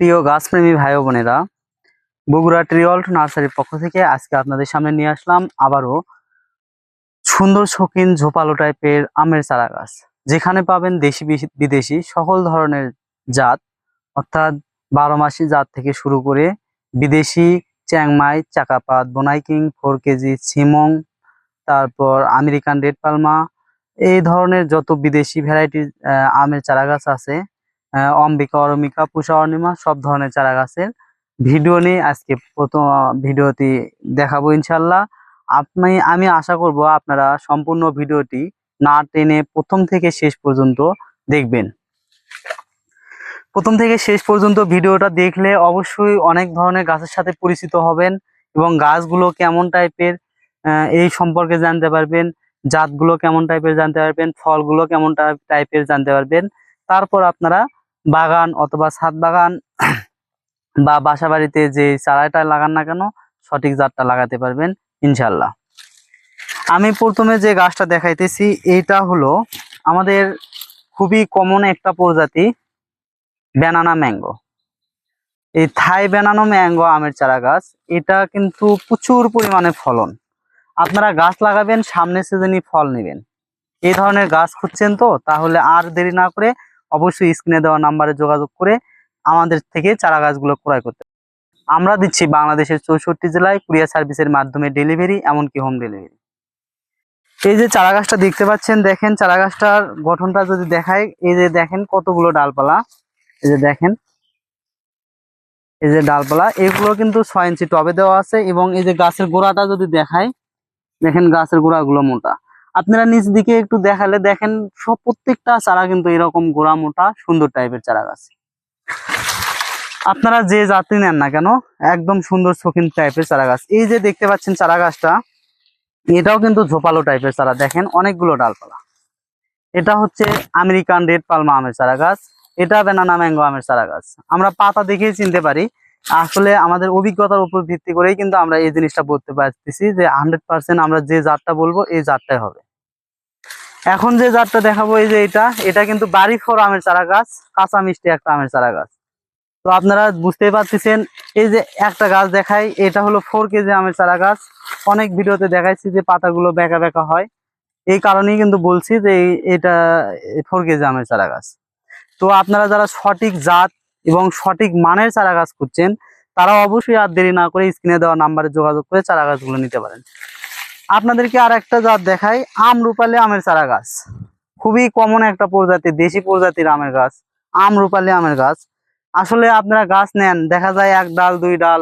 প্রিয় গাছপ্রেমী ভাই বোনেরা, বগুড়া ট্রিঅল্ট নার্সারির পক্ষ থেকে আজকে আপনাদের সামনে নিয়ে আসলাম আবারও সুন্দর শৌখিন ঝোপালো টাইপের আমের চারা গাছ যেখানে পাবেন দেশি বিদেশি সকল ধরনের জাত, অর্থাৎ বারো মাসি জাত থেকে শুরু করে বিদেশি চ্যাংমাই, চাকাপাত বোনাইকিং ফোর কেজি সিমং তারপর আমেরিকান রেড পালমা, এই ধরনের যত বিদেশি ভ্যারাইটির আমের চারা গাছ আছে অম্বিকা, অরমিকা, পুষা অর্ণিমা সব ধরনের চারা গাছের ভিডিও নিয়ে আজকে প্রথম ভিডিওটি দেখাবো ইনশাল্লাহ। আপনি, আমি আশা করব আপনারা সম্পূর্ণ ভিডিওটি না টেনে প্রথম থেকে শেষ পর্যন্ত দেখবেন। প্রথম থেকে শেষ পর্যন্ত ভিডিওটা দেখলে অবশ্যই অনেক ধরনের গাছের সাথে পরিচিত হবেন এবং গাছগুলো কেমন টাইপের এই সম্পর্কে জানতে পারবেন, জাতগুলো কেমন টাইপের জানতে পারবেন, ফলগুলো কেমন টাইপের জানতে পারবেন। তারপর আপনারা বাগান অথবা ছাদ বাগান বা বাসা বাড়িতে যে চারাটা লাগান না কেন, সঠিক জাতটা লাগাতে পারবেন ইনশাল্লাহ আমি প্রথমে যে গাছটা দেখাইতেছি এইটা হলো আমাদের খুবই কমন একটা প্রজাতি ব্যানানা ম্যাঙ্গো এই থাই ব্যানানো ম্যাঙ্গো আমের চারা গাছ, এটা কিন্তু প্রচুর পরিমাণে ফলন। আপনারা গাছ লাগাবেন, সামনে সিজনই ফল নেবেন। এই ধরনের গাছ খুঁজছেন তো, তাহলে আর দেরি না করে অবশ্যই স্ক্রিনে দেওয়া নাম্বারে যোগাযোগ করে আমাদের থেকে চারা গাছগুলো ক্রয় করতে আমরা দিচ্ছি বাংলাদেশের চৌষট্টি জেলায় কুরিয়ার সার্ভিসের মাধ্যমে ডেলিভারি এমনকি হোম ডেলিভারি এই যে চারা গাছটা দেখতে পাচ্ছেন, দেখেন চারা গাছটার গঠনটা যদি দেখায় এই যে দেখেন কতগুলো ডালপালা। এই যে দেখেন, এই যে ডালপালা, এগুলো কিন্তু ছয় ইঞ্চি টবে দেওয়া আছে এবং এই যে গাছের গোড়াটা যদি দেখায় দেখেন গাছের গোড়াগুলো মোটা। আপনারা নিচ দিকে একটু দেখালে দেখেন, সব প্রত্যেকটা চারা কিন্তু এরকম গোড়া মোটা সুন্দর টাইপের চারা গাছ। আপনারা যে জাতি নেন না কেন, একদম সুন্দর শৌখিন টাইপের চারা গাছ। এই যে দেখতে পাচ্ছেন চারা গাছটা, এটাও কিন্তু ঝোপালো টাইপের চারা। দেখেন, অনেকগুলো ডালপালা। এটা হচ্ছে আমেরিকান রেড পালমা আমের চারা গাছ। এটা বেনানা ম্যাঙ্গো আমের চারা গাছ। আমরা পাতা দেখেই চিনতে পারি। আসলে আমাদের অভিজ্ঞতার উপর ভিত্তি করেই কিন্তু আমরা এই জিনিসটা বলতে পারতেছি যে হান্ড্রেড পার্সেন্ট আমরা যে জাতটা বলব, এই জাতটাই হবে। এখন যে জাতটা দেখাবো, এই যে এটা এটা কিন্তু বাড়ি ফোর আমের চারা গাছ, কাঁচা মিষ্টি একটা আমের চারা গাছ। তো আপনারা বুঝতেই পারতেছেন, এই যে একটা গাছ দেখাই, এটা হলো ফোর কেজি আমের চারা গাছ। অনেক ভিডিওতে দেখাইছি যে পাতাগুলো বেঁকা বেঁকা হয়। এই কারণেই কিন্তু বলছি যে এটা ফোর কেজি আমের চারা গাছ। তো আপনারা যারা সঠিক জাত এবং সঠিক মানের চারা গাছ খুঁজছেন, তারা অবশ্যই আর দেরি না করে স্ক্রিনে দেওয়া নাম্বারে যোগাযোগ করে চারা গাছগুলো নিতে পারেন। আপনাদেরকে আর একটা জাত দেখাই, আম রূপালী আমের চারা গাছ। খুবই কমন একটা প্রজাতি, দেশি প্রজাতির আমের গাছ, আম রূপালী আমের গাছ। আসলে আপনারা গাছ নেন, দেখা যায় এক ডাল, দুই ডাল,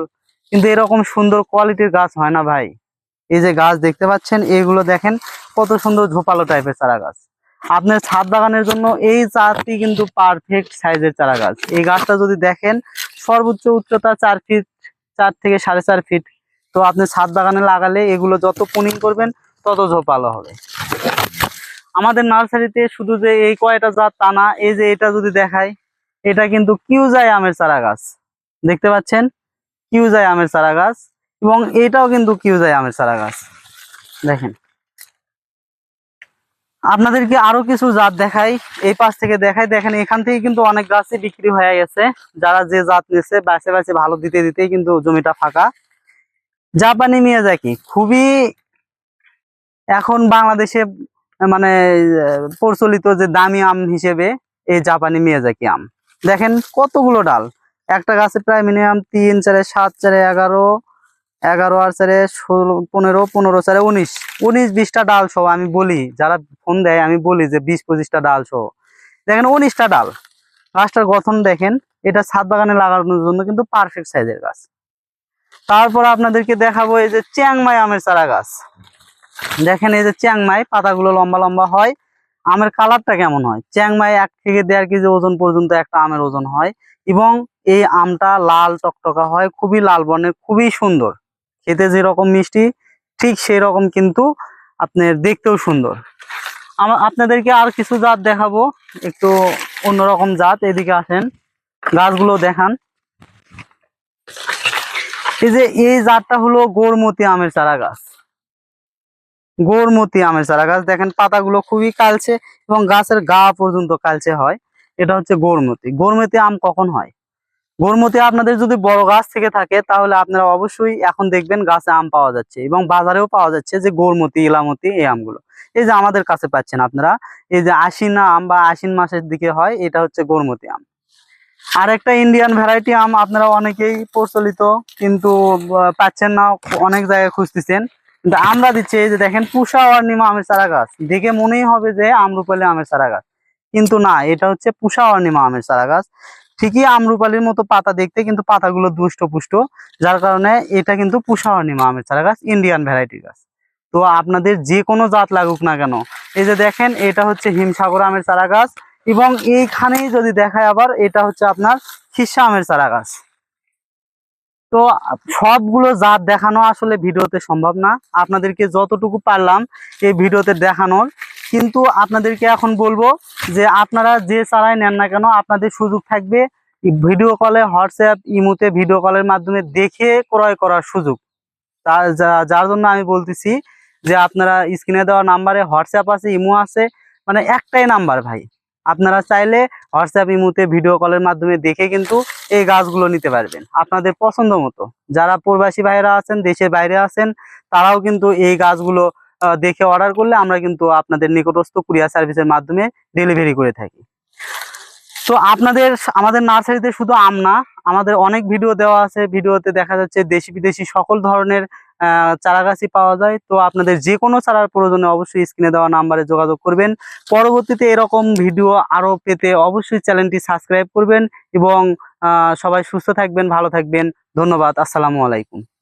কিন্তু এরকম সুন্দর কোয়ালিটির গাছ হয় না ভাই। এই যে গাছ দেখতে পাচ্ছেন এইগুলো দেখেন, কত সুন্দর ঝোপালো টাইপের চারা গাছ। আপনার ছাদ বাগানের জন্য এই চারটি কিন্তু পারফেক্ট সাইজের চারা গাছ। এই গাছটা যদি দেখেন, সর্বোচ্চ উচ্চতা চার ফিট চার থেকে সাড়ে চার ফিট তো আপনি ছাদ বাগানে লাগালে এগুলো যত পুনিং করবেন, তত ঝোপালো হবে। আমাদের নার্সারিতে শুধু যে এই কয়টা জাত তা না, এই যে এটা যদি দেখায় এটা কিন্তু কিউজাই আমের চারা গাছ। দেখতে পাচ্ছেন? কিউজাই আমের চারা গাছ এবং এটাও কিন্তু কিউজাই আমের চারা গাছ। দেখেন। আপনাদেরকে আরও কিছু জাত দেখাই, এই পাশ থেকে দেখাই। দেখেন, এখান থেকে কিন্তু অনেক গাছই বিক্রি হয়ে গেছে। যারা যে জাত নিচ্ছে বাসে বাসে ভালো দিতে দিতেই কিন্তু জমিটা ফাঁকা। জাপানি মিয়াজাকি খুবই এখন বাংলাদেশে মানে প্রচলিত যে দামি আম হিসেবে এই জাপানি মিয়াজাকি আম। দেখেন কতগুলো ডাল। একটা গাছে প্রায় মিনিমাম তিন চারে সাত চারে এগারো এগারো আর চারে ষোলো, পনেরো পনেরো চারে উনিশ। উনিশ, বিশটা ডাল সহ আমি বলি, যারা ফোন দেয় আমি বলি যে বিশ, পঁচিশটা ডাল সহ। দেখেন উনিশটা ডাল। গাছটার গঠন দেখেন, এটা ছাদ বাগানে লাগানোর জন্য কিন্তু পারফেক্ট সাইজের গাছ। তারপর আপনাদেরকে দেখাবো এই যে চ্যাংমাই আমের চারা গাছ দেখেন এই যে চ্যাংমাই, পাতাগুলো লম্বা লম্বা হয়। আমের কালারটা কেমন হয়? চ্যাংমাই এক থেকে দেড় কেজি ওজন পর্যন্ত একটা আমের ওজন হয় এবং এই আমটা লাল টকটকা হয়, খুবই লাল বর্ণের, খুবই সুন্দর। খেতে যেরকম মিষ্টি, ঠিক সেই রকম কিন্তু আপনার দেখতেও সুন্দর। আমা- আপনাদেরকে আর কিছু জাত দেখাবো, একটু অন্যরকম জাত। এদিকে আসেন, গাছগুলো দেখান। এই যে এই জাতটা হলো গোরমতি আমের চারা গাছ গোরমতি আমের চারা গাছ দেখেন, পাতাগুলো খুবই কালচে এবং গাছের গা পর্যন্ত কালচে হয়। এটা হচ্ছে গোরমতি গোরমতি আম কখন হয়? গোরমতি আপনাদের যদি বড় গাছ থেকে থাকে, তাহলে আপনারা অবশ্যই এখন দেখবেন গাছে আম পাওয়া যাচ্ছে এবং বাজারেও পাওয়া যাচ্ছে যে গোরমতি ইলামতি এই আমগুলো। এই যে আমাদের কাছে পাচ্ছেন আপনারা, এই যে আশ্বিন আম বা আশ্বিন মাসের দিকে হয়, এটা হচ্ছে গোরমতি আম। আর একটা ইন্ডিয়ান ভ্যারাইটি আম আপনারা অনেকেই প্রচলিত, কিন্তু পাচ্ছেন না, অনেক জায়গায় খুঁজতেছেন। কিন্তু আমরা দিচ্ছি যে দেখেন পুষা অর্ণিমা আমের চারা গাছ দেখে মনেই হবে যে আমরুপালি আমের চারা গাছ কিন্তু না, এটা হচ্ছে পুষা অর্ণিমা আমের চারা গাছ ঠিকই আমরুপালির মতো পাতা দেখতে, কিন্তু পাতাগুলো দুষ্ট পুষ্ট যার কারণে এটা কিন্তু পুষা অর্ণিমা আমের চারা গাছ ইন্ডিয়ান ভ্যারাইটি গাছ। তো আপনাদের যে কোনো জাত লাগুক না কেন, এই যে দেখেন, এটা হচ্ছে হিমসাগর আমের চারা গাছ এবং এইখানেই যদি দেখায় আবার, এটা হচ্ছে আপনার খিসা আমের চারা গাছ তো সবগুলো জাত দেখানো আসলে ভিডিওতে সম্ভব না। আপনাদেরকে যতটুকু পারলাম এই ভিডিওতে দেখানোর। কিন্তু আপনাদেরকে এখন বলব যে আপনারা যে চারাই নেন না কেন, আপনাদের সুযোগ থাকবে ভিডিও কলে, হোয়াটসঅ্যাপ, ইমুতে ভিডিও কলের মাধ্যমে দেখে ক্রয় করার সুযোগ। তার যার জন্য আমি বলতেছি যে আপনারা স্ক্রিনে দেওয়া নাম্বারে হোয়াটসঅ্যাপ আছে, ইমো আছে মানে একটাই নাম্বার ভাই। আপনারা চাইলে হোয়াটসঅ্যাপ ইমুতে ভিডিও কলের মাধ্যমে দেখে কিন্তু এই গাছগুলো নিতে পারবেন। আপনাদের পছন্দ মতো। যারা প্রবাসী ভাইরা আছেন, দেশের বাইরে আছেন, তারাও কিন্তু এই গাছগুলো দেখে অর্ডার করলে আমরা কিন্তু আপনাদের নিকটস্থ কুরিয়ার সার্ভিসের মাধ্যমে ডেলিভারি করে থাকি। তো আপনাদের, আমাদের নার্সারিতে শুধু আম না, আমাদের অনেক ভিডিও দেওয়া আছে। ভিডিওতে দেখা যাচ্ছে দেশি বিদেশি সকল ধরনের আহ, চারা গাছই পাওয়া যায়। তো আপনাদের যে কোনো চারার প্রয়োজনে অবশ্যই স্ক্রিনে দেওয়া নাম্বারে যোগাযোগ করবেন। পরবর্তীতে এরকম ভিডিও আরও পেতে অবশ্যই চ্যানেলটি সাবস্ক্রাইব করবেন এবং সবাই সুস্থ থাকবেন ভালো থাকবেন। ধন্যবাদ। আসসালামু আলাইকুম।